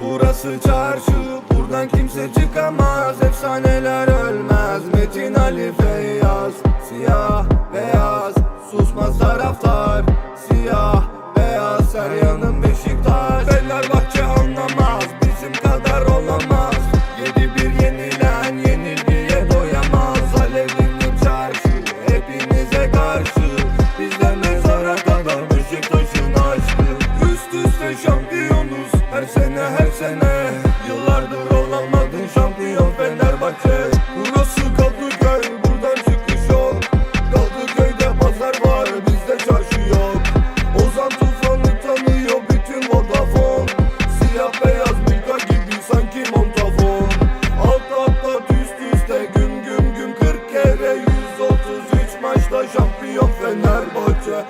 Burası çarşı Buradan kimse çıkamaz. Efsaneler ölmez Metin Ali Feyyaz. Siyah beyaz Susmaz taraftar Siyah beyaz Her yanım Beşiktaş. Fenerbahçe anlamaz Bizim kadar olamaz. Yedi bir yenilen Yenilgiye doyamaz. Alevli çarşı Hepinize karşı. Bizden mezara kadar Beşiktaş'ın aşkı. Üst üste şampiyonuz her sene her sene. Yıllardır olamadın şampiyon Fenerbahçe. Burası kaldı köy buradan çıkış yok. Kaldı köyde pazar var bizde çarşı yok. Ozan Tufan'ı tanıyor bütün Vodafone. Siyah beyaz Mika gibi sanki montafon. Alt alta üst üste güm güm güm. 40 kere 133 maçta şampiyon Fenerbahçe.